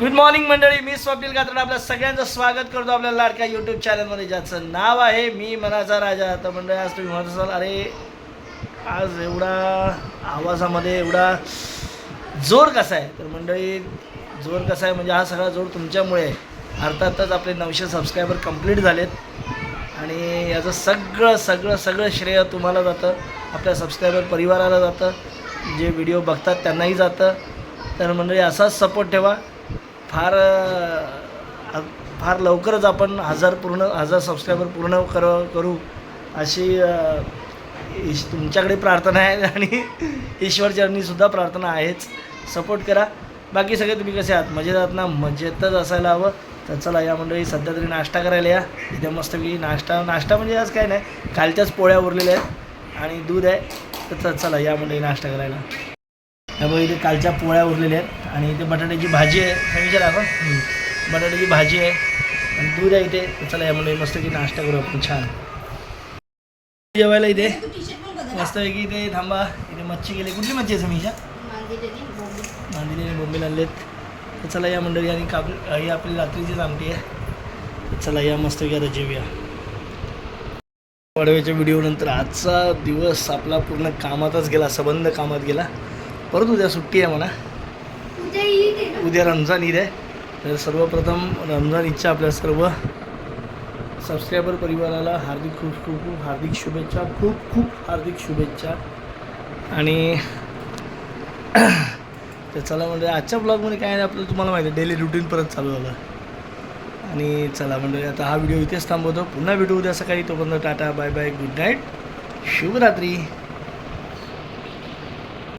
Good morning मंडळी. मी स्वप्नील कात्रड आपल्या सगळ्यांचं स्वागत करतो आपल्या लाडक्या यूट्यूब चॅनलमध्ये ज्याचं नाव आहे मी मनाचा राजा. तर मंडळी आज तुम्ही म्हणत असाल अरे आज एवढा आवाजामध्ये एवढा जोर कसा आहे? तर मंडळी जोर कसा आहे? म्हणजे हा सगळा जोर तुमच्यामुळे अर्थातच आपले नऊशे सबस्क्रायबर कंप्लीट झालेत. आणि याचं सगळं सगळं सगळं श्रेय तुम्हाला जातं. आपल्या सबस्क्रायबर परिवाराला जातं. जे व्हिडिओ बघतात त्यांनाही जातं. तर मंडळी असाच सपोर्ट ठेवा. फार फार लवकरच आपण हजार पूर्ण हजार सबस्क्रायबर पूर्ण कर करू अशी ईश तुमच्याकडे प्रार्थना आहे आणि ईश्वरचरणीसुद्धा प्रार्थना आहेच. सपोर्ट करा. बाकी सगळे तुम्ही कसे आहात? मजेत आहात ना? मजेतच असायला हवं. तर चला या मंडळी सध्या तरी नाश्ता करायला या. इथे मस्तपैकी नाश्ता नाश्ता म्हणजे आज काय नाही कालच्याच पोळ्या उरलेल्या आहेत आणि दूध आहे. तर चला या मंडळी नाश्ता करायला. त्यामुळे इथे कालच्या पोळ्या उरलेल्या आहेत. आणि इथे बटाट्याची भाजी आहे. विचार आपण. बटाट्याची भाजी आहे. आणि दूध आहे इथे. चला यामध्ये मस्त की नाश्ता करू आपण. छान. जेवायला इथे. मस्तपैकी इथे. थांबा. इथे मच्छी गेली कुठली मच्छी आहे समीक्षा? आणि बोंबील आणलेत. तर चला या मंडळी आणि काप ही आपली रात्रीचीच आमटी आहे. चला या मस्तपैकी आता जेवूया. वाढव्याच्या व्हिडिओनंतर आजचा दिवस आपला पूर्ण कामातच गेला. सबंध कामात गेला. परत उद्या सुट्टी आहे म्हणा. उद्या रमजान ईद आहे. तर सर्वप्रथम रमजान ईदच्या आपल्या सर्व सबस्क्रायबर परिवाराला हार्दिक खूप खूप खूप हार्दिक शुभेच्छा खूप खूप हार्दिक शुभेच्छा. आणि तर चला म्हणजे आजच्या ब्लॉगमध्ये काय नाही आपलं तुम्हाला माहिती आहे डेली रुटीन परत चालू झालं. आणि चला म्हणजे आता हा व्हिडिओ इथेच थांबवतो. पुन्हा भेटू उद्या सकाळी. तोपर्यंत tata bye bye good night शुभरात्री.